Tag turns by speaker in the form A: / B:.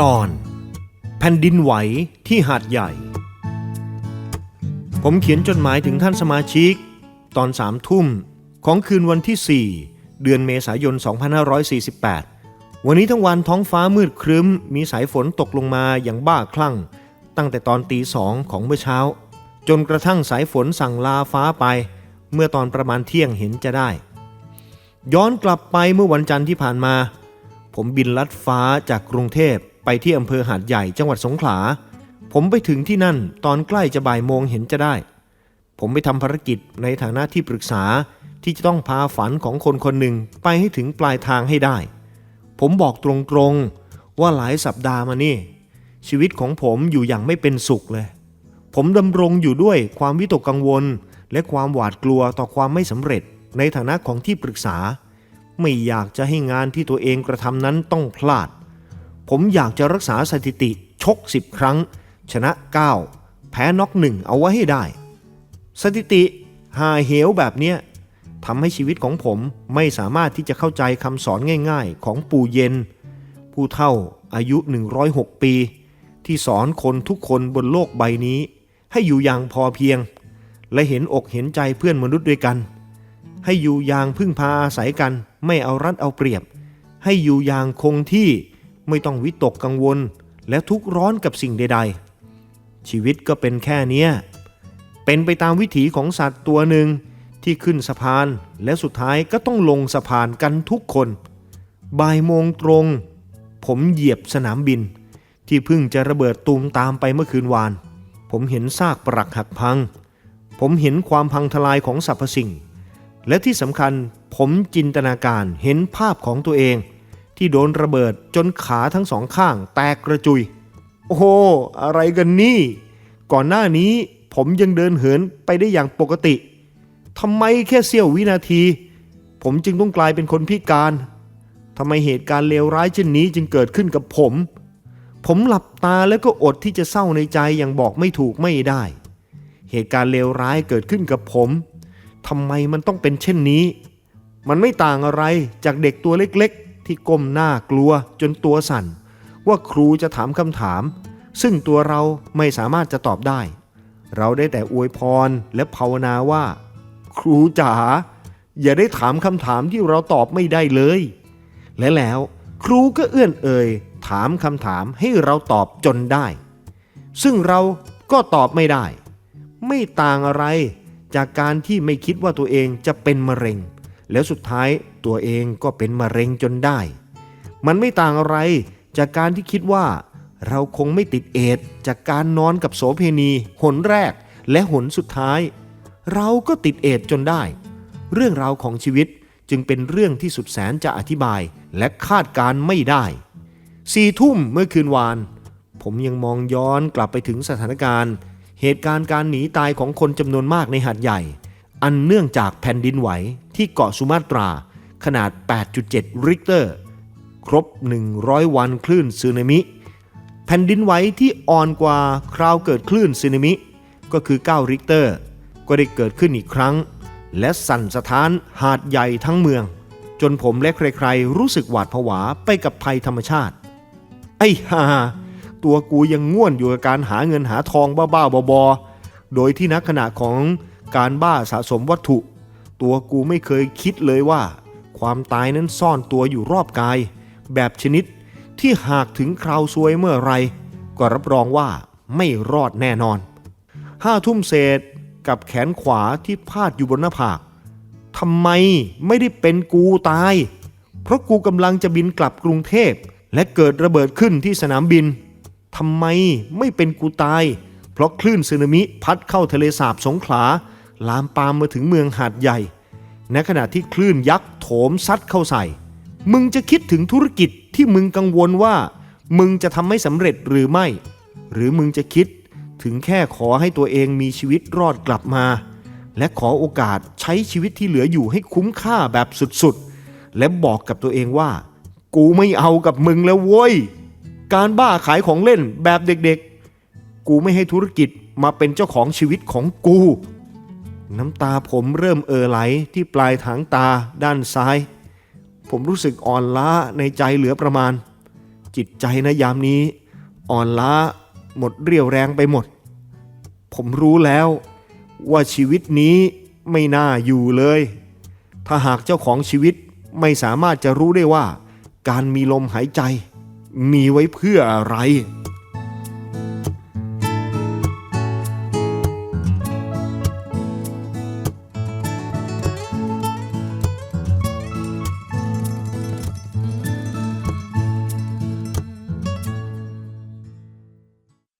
A: ตอน แผ่นดินไหวที่หาดใหญ่ ผมเขียนจดหมายถึงท่านสมาชิก ตอนสามทุ่มของคืนวันที่ 4 เดือนเมษายน 2548 วันนี้ทั้งวันท้องฟ้ามืดครึ้ม มีสายฝนตกลงมาอย่างบ้าคลั่ง ตั้งแต่ตอนตีสองของเมื่อเช้า จนกระทั่งสายฝนสั่งลาฟ้าไป เมื่อตอนประมาณเที่ยงเห็นจะได้ ย้อนกลับไปเมื่อวันจันทร์ที่ผ่านมา ผมบินลัดฟ้าจากกรุงเทพ ที่อำเภอหาดใหญ่จังหวัดสงขลา ผมไปถึงที่นั่นตอนใกล้จะบ่ายโมงเห็นจะได้ ผมไปทำภารกิจในฐานะที่ปรึกษาที่จะต้องพาฝันของคนคนหนึ่งไปให้ถึงปลายทางให้ได้ ผมบอกตรงๆว่าหลายสัปดาห์มานี่ ชีวิตของผมอยู่อย่างไม่เป็นสุขเลย ผมดำรงอยู่ด้วยความวิตกกังวล และความหวาดกลัวต่อความไม่สำเร็จ ในฐานะของที่ปรึกษา ไม่อยากจะให้งานที่ตัวเองกระทำนั้นต้องพลาด ผมอยากจะรักษาสถิติชก 10 ครั้ง ชนะ 9 แพ้น็อกหนึ่งเอาไว้ให้ได้ สถิติหาเหวแบบเนี้ยทำให้ชีวิตของผมไม่สามารถที่จะเข้าใจคำสอนง่าย ๆ ของปู่เย็น ผู้เฒ่าอายุ 106 ปี ที่สอนคนทุกคนบนโลกใบนี้ ให้อยู่อย่างพอเพียง และเห็นอกเห็นใจเพื่อนมนุษย์ด้วยกัน ให้อยู่อย่างพึ่งพาอาศัยกัน ไม่เอารัดเอาเปรียบ ให้อยู่อย่างคงที่ ไม่ต้องวิตกกังวลและทุกข์ร้อนกับสิ่งใด ๆ ชีวิตก็เป็นแค่เนี้ย เป็นไปตามวิถีของสัตว์ตัวหนึ่งที่ขึ้นสะพานและสุดท้ายก็ต้องลงสะพานกันทุกคน บ่ายโมงตรง ผมเหยียบสนามบิน ที่เพิ่งจะระเบิดตูมตามไปเมื่อคืนวาน ผมเห็นซากปรักหักพัง ผมเห็นความพังทลายของสรรพสิ่ง และที่สำคัญผมจินตนาการเห็นภาพของตัวเอง ที่โดนระเบิดจนขาทั้งสองข้างแตกกระจุย โอ้โห อะไรกันนี่ ก่อนหน้านี้ผมยังเดินเหินไปได้อย่างปกติทำไมแค่เสี้ยววินาที ผมจึงต้องกลายเป็นคนพิการทำไมเหตุการณ์เลวร้ายเช่นนี้จึงเกิดขึ้นกับผม ผมหลับตาแล้วก็อดที่จะเศร้าในใจอย่างบอกไม่ถูกไม่ได้ เหตุการณ์เลวร้ายเกิดขึ้นกับผมทำไมมันต้องเป็นเช่นนี้ มันไม่ต่างอะไรจากเด็กตัวเล็กๆ ที่ก้มหน้ากลัวจนตัวสั่น ว่าครูจะถามคำถาม ซึ่งตัวเราไม่สามารถจะตอบได้ เราได้แต่อวยพรและภาวนาว่า ครูจ๋าอย่าได้ถามคำถามที่เราตอบไม่ได้เลย และแล้วครูก็เอื้อนเอ่ยถามคำถามให้เราตอบจนได้ ซึ่งเราก็ตอบไม่ได้ ไม่ต่างอะไรจากการที่ไม่คิดว่าตัวเองจะเป็นมะเร็ง แล้วสุดท้ายตัวเองก็เป็นมะเร็งจนได้ มันไม่ต่างอะไรจากการที่คิดว่า เราคงไม่ติดเอดจากการนอนกับโสเพณีหนแรกและหนสุดท้าย เราก็ติดเอดจนได้ เรื่องราวของชีวิตจึงเป็นเรื่องที่สุดแสนจะอธิบายและคาดการไม่ได้สี่ทุ่มเมื่อคืนวาน ผมยังมองย้อนกลับไปถึงสถานการณ์ เหตุการณ์การหนีตายของคนจำนวนมากในหาดใหญ่ อันเนื่องจากแผ่นดินไหวที่เกาะสุมาตราขนาด 8.7 ริกเตอร์ ครบ 100 วันคลื่นสึนามิ แผ่นดินไหวที่อ่อนกว่าคราวเกิดคลื่นสึนามิ ก็คือ 9 ริกเตอร์ ก็ได้เกิดขึ้นอีกครั้ง และสั่นสะท้านหาดใหญ่ทั้งเมือง จนผมและใครๆ รู้สึกหวาดผวาไปกับภัยธรรมชาติ ไอ้ห่าตัวกูยังง่วนอยู่กับการหาเงินหาทองบ้าๆบอๆโดยที่นักขณะของ การบ้าสะสมวัตถุ ตัวกูไม่เคยคิดเลยว่า ความตายนั้นซ่อนตัวอยู่รอบกาย แบบชนิดที่หากถึงคราวซวยเมื่อไร ก็รับรองว่าไม่รอดแน่นอนห้าทุ่มเศษกับแขนขวาที่พาดอยู่บนหน้าผากทำไมไม่ได้เป็นกูตาย เพราะกูกำลังจะบินกลับกรุงเทพ และเกิดระเบิดขึ้นที่สนามบินทำไมไม่เป็นกูตาย เพราะคลื่นสึนามิพัดเข้าทะเลสาบสงขลา ลามปามมาถึงเมืองหาดใหญ่ ในขณะที่คลื่นยักษ์โถมซัดเข้าใส่ มึงจะคิดถึงธุรกิจที่มึงกังวลว่า มึงจะทำไม่สำเร็จหรือไม่ หรือมึงจะคิดถึงแค่ขอให้ตัวเองมีชีวิตรอดกลับมา และขอโอกาสใช้ชีวิตที่เหลืออยู่ให้คุ้มค่าแบบสุดๆ และบอกกับตัวเองว่า กูไม่เอากับมึงแล้วโว้ย การบ้าขายของเล่นแบบเด็กๆ กูไม่ให้ธุรกิจมาเป็นเจ้าของชีวิตของกู น้ำตาผมเริ่มเอ่อไหลที่ปลายถางตาด้านซ้าย ผมรู้สึกอ่อนล้าในใจเหลือประมาณ จิตใจนะยามนี้ อ่อนล้าหมดเรี่ยวแรงไปหมด ผมรู้แล้วว่าชีวิตนี้ไม่น่าอยู่เลย ถ้าหากเจ้าของชีวิตไม่สามารถจะรู้ได้ว่า การมีลมหายใจ มีไว้เพื่ออะไร